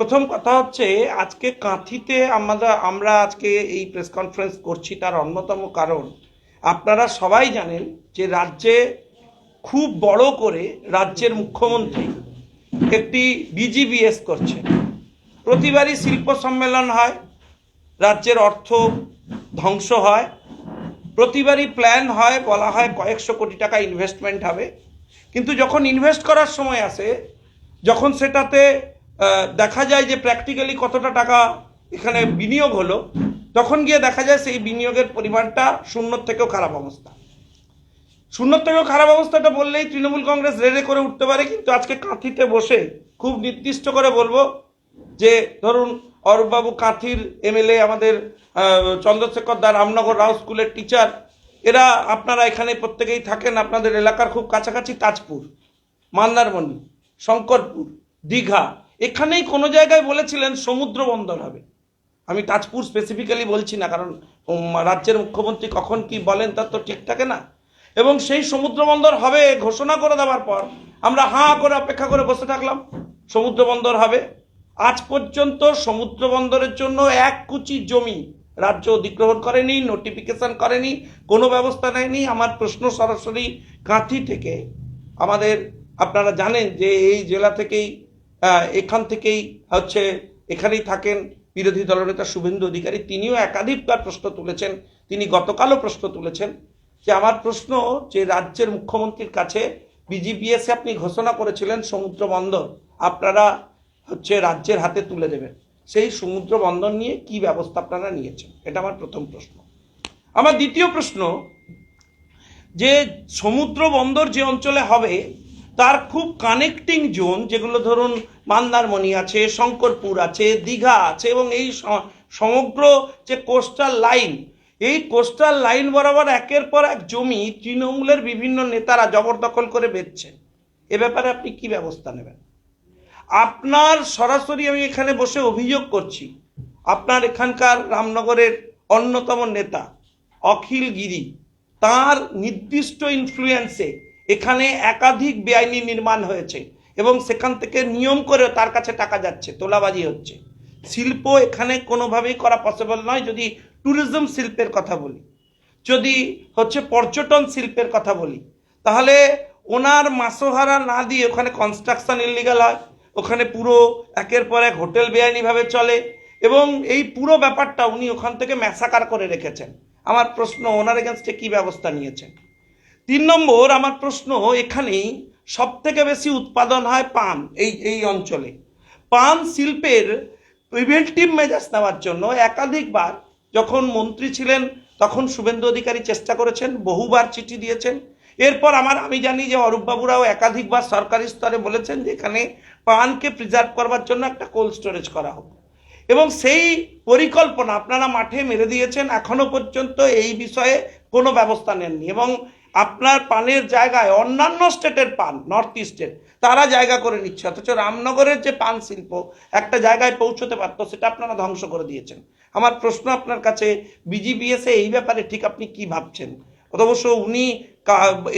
প্রথম কথা হচ্ছে, আজকে কাঁথিতে আমরা আমরা আজকে এই প্রেস কনফারেন্স করছি তার অন্যতম কারণ, আপনারা সবাই জানেন যে রাজ্যে খুব বড় করে রাজ্যের মুখ্যমন্ত্রী একটি বিজিবিএস করছে প্রতিবারই শিল্প সম্মেলন হয়, রাজ্যের অর্থ ধ্বংস হয়, প্রতিবারই প্ল্যান হয়, বলা হয় কয়েকশো কোটি টাকা ইনভেস্টমেন্ট হবে। কিন্তু যখন ইনভেস্ট করার সময় আসে, যখন সেটাতে দেখা যায় যে প্র্যাকটিক্যালি কতটা টাকা এখানে বিনিয়োগ হলো, তখন গিয়ে দেখা যায় সেই বিনিয়োগের পরিমাণটা শূন্যর থেকেও খারাপ অবস্থা। শূন্যর থেকেও খারাপ অবস্থাটা বললেই তৃণমূল কংগ্রেস রেড়ে করে উঠতে পারে, কিন্তু আজকে কাঁথিতে বসে খুব নির্দিষ্ট করে বলব যে, ধরুন, অরূপবাবু কাঁথির এমএলএ আমাদের চন্দ্রশেখর দা রামনগর রাও স্কুলের টিচার, এরা আপনারা এখানে প্রত্যেকেই থাকেন, আপনাদের এলাকার খুব কাছাকাছি তাজপুর, মন্দারমণি, শঙ্করপুর, দীঘা এখানেই কোনো জায়গায় বলেছিলেন সমুদ্র বন্দর হবে। আমি তাজপুর স্পেসিফিক্যালি বলছি না, কারণ রাজ্যের মুখ্যমন্ত্রী কখন কি বলেন তার তো ঠিক থাকে না। এবং সেই সমুদ্র বন্দর হবে ঘোষণা করে দেওয়ার পর আমরা হাঁ করে অপেক্ষা করে বসে থাকলাম, সমুদ্র বন্দর হবে। আজ পর্যন্ত সমুদ্র বন্দরের জন্য এক কুচি জমি রাজ্য অধিগ্রহণ করেনি নোটিফিকেশন করেনি, কোনো ব্যবস্থা নেয়নি। আমার প্রশ্ন সরাসরি কাঁথি থেকে, আমাদের, আপনারা জানেন যে এই জেলা থেকেই এখান থেকেই হচ্ছে এখানেই থাকেন বিরোধী দলনেতা শুভেন্দু অধিকারী। তিনিও একাধিকবার প্রশ্ন তুলেছেন। তিনি গতকালও প্রশ্ন তুলেছেন যে আমার প্রশ্ন যে রাজ্যের মুখ্যমন্ত্রীর কাছে বিজিবিএস আপনি ঘোষণা করেছিলেন সমুদ্র বন্দর, আপনারা হচ্ছে রাজ্যের হাতে তুলে দেবেন। সেই সমুদ্র বন্দর নিয়ে কি ব্যবস্থা আপনারা নিয়েছেন? এটা আমার প্রথম প্রশ্ন। আমার দ্বিতীয় প্রশ্ন যে সমুদ্র বন্দর যে অঞ্চলে হবে তার খুব কানেক্টিং জোন যেগুলো ধরুন মান্দারমণি আছে, শঙ্করপুর আছে, দীঘা আছে এবং এই সমগ্র যে কোস্টাল লাইন এই কোস্টাল লাইন বরাবর একের পর এক জমি তৃণমূলের বিভিন্ন নেতারা জবরদখল করে বেচছেন এ ব্যাপারে আপনি কি ব্যবস্থা নেবেন? আপনার সরাসরি আমি এখানে বসে অভিযোগ করছি, আপনার এখানকার রামনগরের অন্যতম নেতা অখিল গিরি, তার নির্দিষ্ট ইনফ্লুয়েন্সে এখানে একাধিক বেআইনি নির্মাণ হয়েছে এবং সেখান থেকে নিয়ম করে তার কাছে টাকা যাচ্ছে, তোলাবাজি হচ্ছে। শিল্প এখানে কোনোভাবেই করা পসিবল নয়, যদি ট্যুরিজম শিল্পের কথা বলি। যদি হচ্ছে পর্যটন শিল্পের কথা বলি, তাহলে ওনার মাসোহারা না দিয়ে ওখানে কনস্ট্রাকশন ইলিগাল হয়, ওখানে পুরো একের পর এক হোটেল বেআইনিভাবে চলে এবং এই পুরো ব্যাপারটা উনি ওখান থেকে ম্যাসাকার করে রেখেছেন। আমার প্রশ্ন, ওনার এগেনস্টে কী ব্যবস্থা নিয়েছেন? তিন নম্বর, আমার প্রশ্ন, এখানেই সব থেকে বেশি উৎপাদন হয় পান, এই এই অঞ্চলে। পান শিল্পের প্রিভেন্টিভ মেজার্স নেওয়ার জন্য একাধিকবার যখন মন্ত্রী ছিলেন, তখন শুভেন্দু অধিকারী চেষ্টা করেছেন, বহুবার চিঠি দিয়েছেন। এরপর আমার, আমি জানি যে অরূপবাবুরাও একাধিকবার সরকারি স্তরে বলেছেন যে এখানে পানকে প্রিজার্ভ করবার জন্য একটা কোল্ড স্টোরেজ করা হোক। এবং সেই পরিকল্পনা আপনারা মাঠে মেরে দিয়েছেন এখনও পর্যন্ত এই বিষয়ে কোনো ব্যবস্থা নেননি। এবং আপনার পানের জায়গায় অন্যান্য স্টেটের পান নর্থ ইস্টের তারা জায়গা করে নিচ্ছে, অথচ রামনগরের যে পান শিল্প একটা জায়গায় পৌঁছতে পারতো, সেটা আপনারা ধ্বংস করে দিয়েছেন। আমার প্রশ্ন আপনার কাছে বিজিবিএসে এই ব্যাপারে ঠিক আপনি কি ভাবছেন? অবশ্য উনি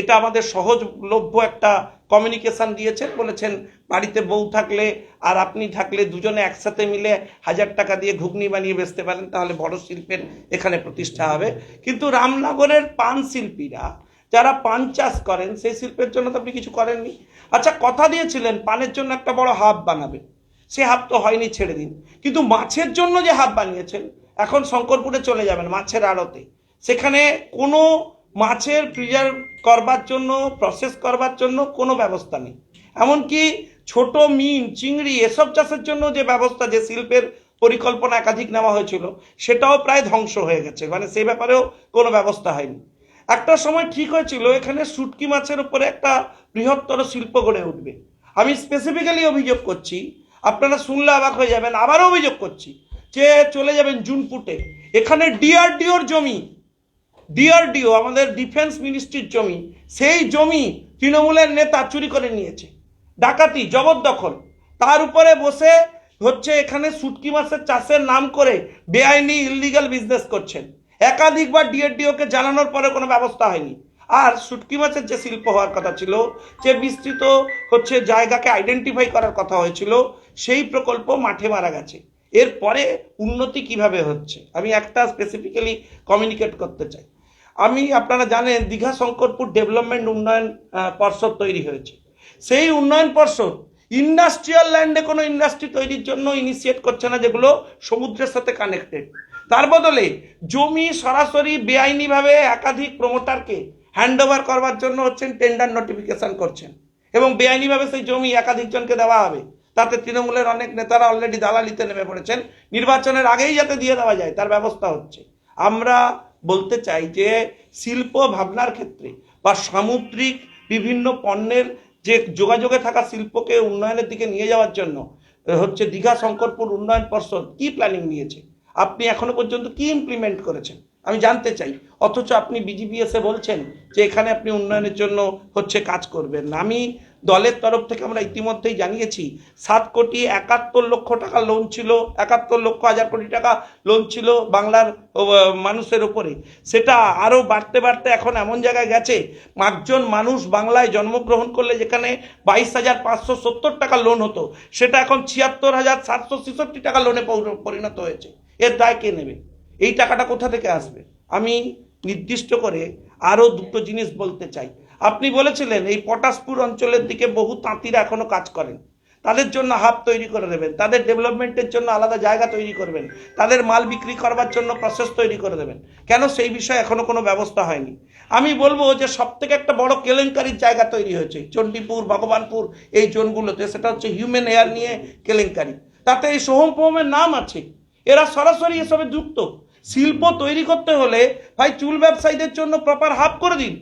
এটা আমাদের সহজলভ্য একটা কমিউনিকেশন দিয়েছেন, বলেছেন, বাড়িতে বউ থাকলে আর আপনি থাকলে দুজনে একসাথে মিলে হাজার টাকা দিয়ে ঘুগনি বানিয়ে বেচতে পারেন, তাহলে বড় শিল্পের এখানে প্রতিষ্ঠা হবে। কিন্তু রামনগরের পান শিল্পীরা যারা পান চাষ করেন, সেই শিল্পের জন্য তো আপনি কিছু করেননি। আচ্ছা কথা দিয়েছিলেন, পানের জন্য একটা বড় হাব বানাবেন। সে হাব তো হয়নি, ছেড়ে দিন। কিন্তু মাছের জন্য যে হাব বানিয়েছেন, এখন শঙ্করপুরে চলে যাবেন মাছের আড়তে। সেখানে কোনো মাছের প্রিজার্ভ করবার জন্য প্রসেস করবার জন্য কোনো ব্যবস্থা নেই। এমনকি ছোট মিন, চিংড়ি, এসব চাষের জন্য যে ব্যবস্থা, যে শিল্পের পরিকল্পনা একাধিক নেওয়া হয়েছিল, সেটাও প্রায় ধ্বংস হয়ে গেছে। মানে সেই ব্যাপারেও কোনো ব্যবস্থা হয়নি। একটা সময় ঠিক হয়েছিল, এখানে শুটকি মাছের উপরে একটা বৃহত্তর শিল্প গড়ে উঠবে। আমি স্পেসিফিক্যালি অভিযোগ করছি, আপনারা শুনলে অবাক হয়ে যাবেন, আবারও অভিযোগ করছি যে চলে যাবেন জুনপুটে। এখানে ডিআরডিওর জমি, ডিআরডিও, আমাদের ডিফেন্স মিনিস্ট্রির জমি, সেই জমি তৃণমূলের নেতা চুরি করে নিয়েছে। ডাকাতি, জবরদখল। তার উপরে বসে হচ্ছে এখানে শুটকি মাছের চাষের নাম করে বেআইনি ইলিগাল বিজনেস করছেন। একাধিকবার ডিআরডিওকে জানানোর পরে কোনো ব্যবস্থা হয়নি। আর শুটকি মাছের যে শিল্প হওয়ার কথা ছিল, যে বিস্তৃত হচ্ছে জায়গাকে আইডেন্টিফাই করার কথা হয়েছিল, সেই প্রকল্প মাঠে মারা গেছে। এরপরে উন্নতি কীভাবে হচ্ছে? আমি একটা স্পেসিফিক্যালি কমিউনিকেট করতে চাই। আমি, আপনারা জানেন, দীঘা শঙ্করপুর ডেভেলপমেন্ট উন্নয়ন পর্ষদ তৈরি হয়েছে। সেই উন্নয়ন পর্ষদ ইন্ডাস্ট্রিয়াল ল্যান্ডে কোনো ইন্ডাস্ট্রি তৈরির জন্য ইনিশিয়েট করছে না, যেগুলো সমুদ্রের সাথে কানেক্টেড তার বদলে জমি সরাসরি বেআইনিভাবে একাধিক প্রমোটারকে হ্যান্ড ওভার করবার জন্য হচ্ছেন টেন্ডার নোটিফিকেশন করছেন। এবং বেআইনিভাবে সেই জমি একাধিক জনকে দেওয়া হবে। তাতে তৃণমূলের অনেক নেতারা অলরেডি দালালিতে নেমে পড়েছেন। নির্বাচনের আগেই যাতে দিয়ে দেওয়া যায়, তার ব্যবস্থা হচ্ছে। আমরা বলতে চাই যে শিল্প ভাবনার ক্ষেত্রে বা সামুদ্রিক বিভিন্ন পণ্যের যে যোগাযোগে থাকা শিল্পকে উন্নয়নের দিকে নিয়ে যাওয়ার জন্য হচ্ছে দীঘা শঙ্করপুর উন্নয়ন পর্ষদ কি প্ল্যানিং নিয়েছে? আপনি এখনও পর্যন্ত কি ইমপ্লিমেন্ট করেছেন? আমি জানতে চাই। অথচ আপনি বিজিবিএসে বলছেন যে এখানে আপনি উন্নয়নের জন্য হচ্ছে কাজ করবেন। আমি দলের তরফ থেকে আমরা ইতিমধ্যেই জানিয়েছি, সাত কোটি একাত্তর লক্ষ টাকা লোন ছিল, একাত্তর লক্ষ হাজার কোটি টাকা লোন ছিল বাংলার মানুষের ওপরে সেটা আরও বাড়তে বাড়তে এখন এমন জায়গায় গেছে, পাঁচজন মানুষ বাংলায় জন্মগ্রহণ করলে যেখানে বাইশ হাজার পাঁচশো সত্তর টাকা লোন হতো, সেটা এখন ছিয়াত্তর হাজার সাতশো ছেষট্টি টাকা লোনে পৌর- পরিণত হয়েছে। এর দায় কে নেবে? এই টাকাটা কোথা থেকে আসবে? আমি নির্দিষ্ট করে আরও দুটো জিনিস বলতে চাই। আপনি বলেছিলেন এই পটাশপুর অঞ্চলের দিকে বহু তাঁতিরা এখনও কাজ করেন। তাদের জন্য হাব তৈরি করে দেবেন। তাদের ডেভেলপমেন্টের জন্য আলাদা জায়গা তৈরি করবেন। তাদের মাল বিক্রি করবার জন্য প্রসেস তৈরি করে দেবেন। কেন সেই বিষয়ে এখনও কোনো ব্যবস্থা হয়নি? আমি বলব যে সব থেকে একটা বড় কেলেঙ্কারির জায়গা তৈরি হয়েছে। চণ্ডীপুর, ভগবানপুর, এই জোনগুলোতে। সেটা হচ্ছে হিউম্যান এয়ার নিয়ে কেলেঙ্কারি। তাতে এই সোহম পোহমের নাম আছে। এরা সরাসরি এসবে যুক্ত। শিল্প তৈরি করতে হলে ভাই চুল ব্যবসায়ীদের জন্য প্রপার হাব করে দিন।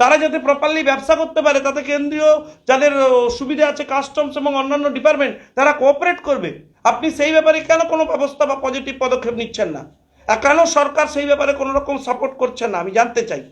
তারা যাতে প্রপারলি ব্যবসা করতে পারে, তাতে কেন্দ্রীয় যাদের সুবিধা আছে কাস্টমস এবং অন্যান্য ডিপার্টমেন্ট তারা কোঅপারেট করবে। আপনি সেই ব্যাপারে কেন কোনো ব্যবস্থা বা পজিটিভ পদক্ষেপ নিচ্ছেন না? কেন সরকার সেই ব্যাপারে কোনো রকম সাপোর্ট করছে না? আমি জানতে চাই।